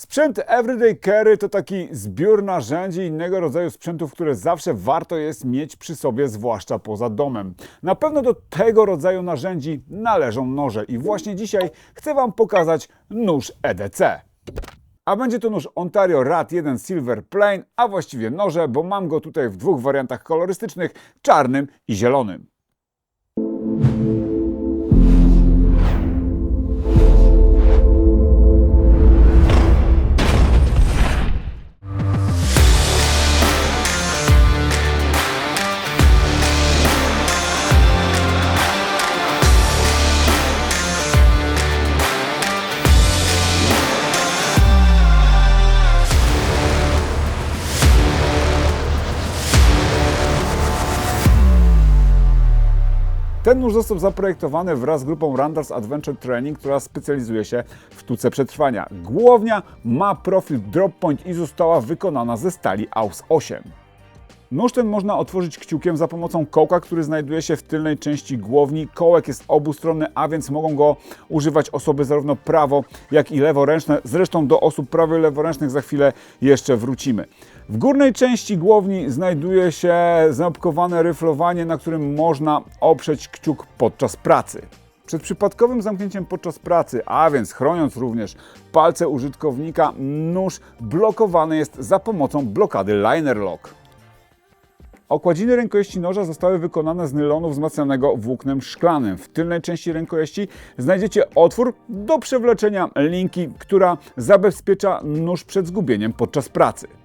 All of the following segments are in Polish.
Sprzęt Everyday Carry to taki zbiór narzędzi i innego rodzaju sprzętów, które zawsze warto jest mieć przy sobie, zwłaszcza poza domem. Na pewno do tego rodzaju narzędzi należą noże i właśnie dzisiaj chcę Wam pokazać nóż EDC. A będzie to nóż Ontario Rat 1 Silver Plain, a właściwie noże, bo mam go tutaj w dwóch wariantach kolorystycznych, czarnym i zielonym. Ten nóż został zaprojektowany wraz z grupą Randall's Adventure Training, która specjalizuje się w sztuce przetrwania. Głownia ma profil drop point i została wykonana ze stali AUS 8. Nóż ten można otworzyć kciukiem za pomocą kołka, który znajduje się w tylnej części głowni. Kołek jest obustronny, a więc mogą go używać osoby zarówno prawo, jak i leworęczne. Zresztą do osób prawo i leworęcznych za chwilę jeszcze wrócimy. W górnej części głowni znajduje się znapkowane ryflowanie, na którym można oprzeć kciuk podczas pracy. Przed przypadkowym zamknięciem podczas pracy, a więc chroniąc również palce użytkownika, nóż blokowany jest za pomocą blokady liner lock. Okładziny rękojeści noża zostały wykonane z nylonu wzmacnianego włóknem szklanym. W tylnej części rękojeści znajdziecie otwór do przewleczenia linki, która zabezpiecza nóż przed zgubieniem podczas pracy.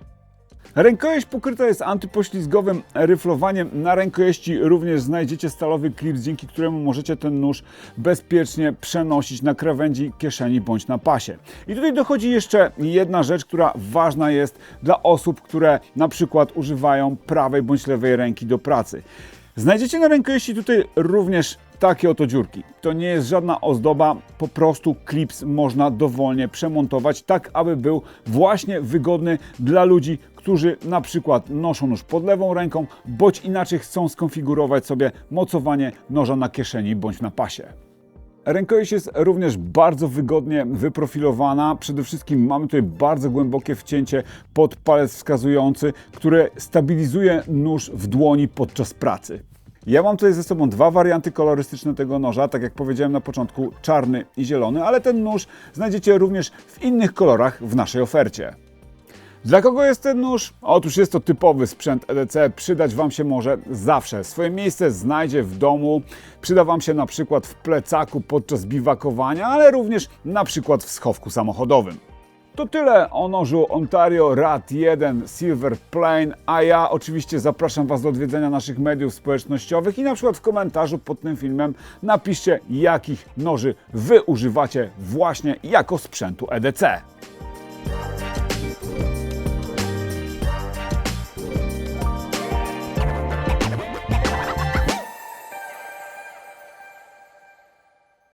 Rękojeść pokryta jest antypoślizgowym ryflowaniem. Na rękojeści również znajdziecie stalowy klips, dzięki któremu możecie ten nóż bezpiecznie przenosić na krawędzi kieszeni bądź na pasie. I tutaj dochodzi jeszcze jedna rzecz, która ważna jest dla osób, które na przykład używają prawej bądź lewej ręki do pracy. Znajdziecie na rękojeści tutaj również takie oto dziurki. To nie jest żadna ozdoba, po prostu klips można dowolnie przemontować tak, aby był właśnie wygodny dla ludzi, którzy na przykład noszą nóż pod lewą ręką, bądź inaczej chcą skonfigurować sobie mocowanie noża na kieszeni bądź na pasie. Rękojeść jest również bardzo wygodnie wyprofilowana. Przede wszystkim mamy tutaj bardzo głębokie wcięcie pod palec wskazujący, które stabilizuje nóż w dłoni podczas pracy. Ja mam tutaj ze sobą dwa warianty kolorystyczne tego noża, tak jak powiedziałem na początku, czarny i zielony, ale ten nóż znajdziecie również w innych kolorach w naszej ofercie. Dla kogo jest ten nóż? Otóż jest to typowy sprzęt EDC, przydać Wam się może zawsze. Swoje miejsce znajdzie w domu, przyda Wam się na przykład w plecaku podczas biwakowania, ale również na przykład w schowku samochodowym. To tyle o nożu Ontario Rat 1 Silver Plain, a ja oczywiście zapraszam Was do odwiedzenia naszych mediów społecznościowych i na przykład w komentarzu pod tym filmem napiszcie, jakich noży Wy używacie właśnie jako sprzętu EDC.